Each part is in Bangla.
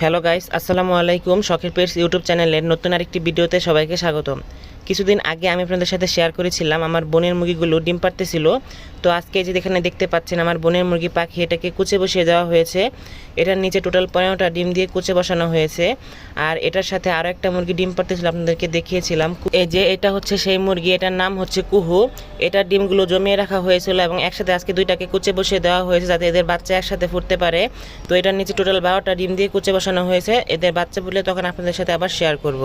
হ্যালো গাইস, আসসালামু আলাইকুম। শখের পেটস ইউটিউব চ্যানেলের নতুন আরেকটি ভিডিওতে সবাইকে স্বাগতম। কিছুদিন আগে আমি আপনাদের সাথে শেয়ার করেছিলাম, আমার বোনের মুরগিগুলো ডিম পাড়তেছিল। তো আজকে যে এখানে দেখতে পাচ্ছেন, আমার বোনের মুরগি পাখি এটাকে কুচে বসিয়ে দেওয়া হয়েছে। এটার নিচে টোটাল পনেরোটা ডিম দিয়ে কুচে বসানো হয়েছে। আর এটার সাথে আরও একটা মুরগি ডিম পাড়তেছিল, আপনাদেরকে দেখিয়েছিলাম। এই যে এটা হচ্ছে সেই মুরগি, এটার নাম হচ্ছে কুহু। এটার ডিমগুলো জমিয়ে রাখা হয়েছিল এবং একসাথে আজকে দুইটাকে কুচে বসিয়ে দেওয়া হয়েছে যাতে এদের বাচ্চা একসাথে ফুটতে পারে। তো এটার নিচে টোটাল বারোটা ডিম দিয়ে কুচে বসানো হয়েছে, এদের বাচ্চা বলে তখন আপনাদের সাথে আবার শেয়ার করব।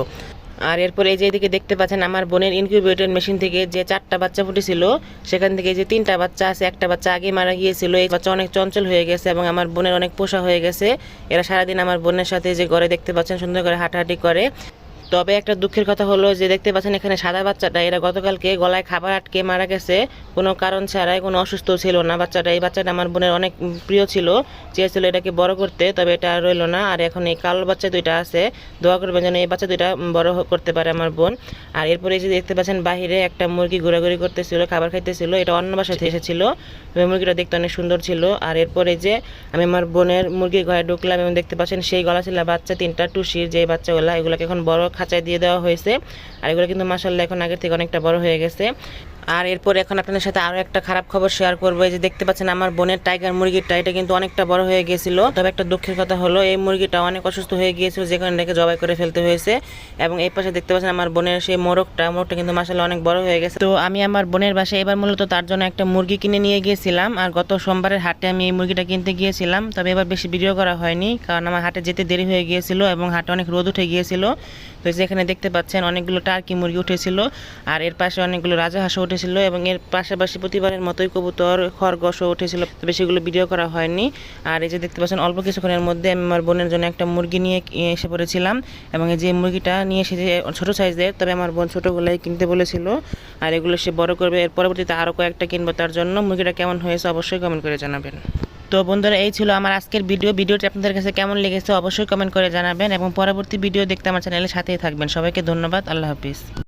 আর এরপরে এই যে এদিকে দেখতে পাচ্ছেন, আমার বোনের ইনকিউবেটর মেশিন থেকে যে চারটা বাচ্চা ফুটেছিল, সেখান থেকে যে তিনটা বাচ্চা আছে, একটা বাচ্চা আগে মারা গিয়েছিল, এই বাচ্চা অনেক চঞ্চল হয়ে গেছে এবং আমার বোনের অনেক পোষা হয়ে গেছে। এরা সারাদিন আমার বোনের সাথে যে ঘরে দেখতে পাচ্ছেন, সুন্দর করে হাঁটাহাঁটি করে। তবে একটা দুঃখের কথা হলো যে দেখতে পাচ্ছেন এখানে সাদা বাচ্চাটা, এরা গতকালকে গলায় খাবার আটকে মারা গেছে। কোনো কারণ ছাড়াই কোনো অসুস্থ ছিল না। বাচ্চাটা, এই বাচ্চাটা আমার বোনের অনেক প্রিয় ছিল। চেয়েছিল এটাকে বড় করতে, তবে এটা আর রইল না। আর এখন এই কালো বাচ্চা দুইটা আছে। দোয়া করবেন যেন এই বাচ্চা দুইটা বড় করতে পারে আমার বোন। আর এরপরে যে দেখতে পাচ্ছেন বাহিরে একটা মুরগি ঘোরাঘুরি করতেছিল, খাবার খাইতেছিল। এটা অন্য বাসা থেকে এসেছিল। মুরগিটা দেখতে অনেক সুন্দর ছিল। আর এরপরে যে আমি আমার বোনের মুরগির ঘরে ঢুকলাম এবং দেখতে পাচ্ছেন সেই গলা ছিল বাচ্চা, তিনটা টুসির যে বাচ্চাগুলো, এগুলোকে এখন বড় খাঁচায় দিয়ে দেওয়া হয়েছে। আর এগুলো কিন্তু মাসাল্লাহ এখন আগের থেকে অনেকটা বড় হয়ে গেছে। আর এরপর এখন আপনাদের সাথে আরও একটা খারাপ খবর শেয়ার করব। যে দেখতে পাচ্ছেন আমার বোনের টাইগার মুরগিটা, এটা কিন্তু অনেকটা বড় হয়ে গিয়েছিল তবে একটা দুঃখের কথা হলো, এই মুরগিটা অনেক অসুস্থ হয়ে গিয়েছিল যেখানে রেখে জবাই করে ফেলতে হয়েছে। এবং এই পাশে দেখতে পাচ্ছেন আমার বোনের সেই মোরগটা মোরগটা কিন্তু মাসাল্লাহ অনেক বড় হয়ে গেছে। তো আমি আমার বোনের বাসায় এবার মূলত তার জন্য একটা মুরগি কিনে নিয়ে গিয়েছিলাম। আর গত সোমবারের হাটে আমি এই মুরগিটা কিনতে গিয়েছিলাম। তবে এবার বেশি ভিডিও করা হয়নি, কারণ আমার হাটে যেতে দেরি হয়ে গিয়েছিল এবং হাটে অনেক রোদ উঠে গিয়েছিল। তো যেখানে দেখতে পাচ্ছেন অনেকগুলো টার্কি মুরগি উঠেছিল। আর এর পাশে অনেকগুলো রাজাহাঁসও উঠেছিল এবং এর পাশাপাশি প্রতিবারের মতোই কবুতর, খরগোশও উঠেছিল। তবে সেগুলো ভিডিও করা হয়নি। আর এই যে দেখতে পাচ্ছেন, অল্প কিছুক্ষণের মধ্যে আমি আমার বোনের জন্য একটা মুরগি নিয়ে এসে পড়েছিলাম এবং এই যে মুরগিটা নিয়ে এসেছে ছোটো সাইজের তবে আমার বোন ছোটোগুলাই কিনতে বলেছিল। আর এগুলো সে বড় করবে। এর পরবর্তীতে আরও কয়েকটা কিনবো তার জন্য। মুরগিটা কেমন হয়েছে অবশ্যই কমেন্ট করে জানাবেন। তো বন্ধুরা, এই ছিল আমার আজকের ভিডিও ভিডিওটি আপনাদের কাছে কেমন লেগেছে অবশ্যই কমেন্ট করে জানাবেন এবং পরবর্তী ভিডিও দেখতে আমার চ্যানেলের সাথেই থাকবেন। সবাইকে ধন্যবাদ। আল্লাহ হাফিজ।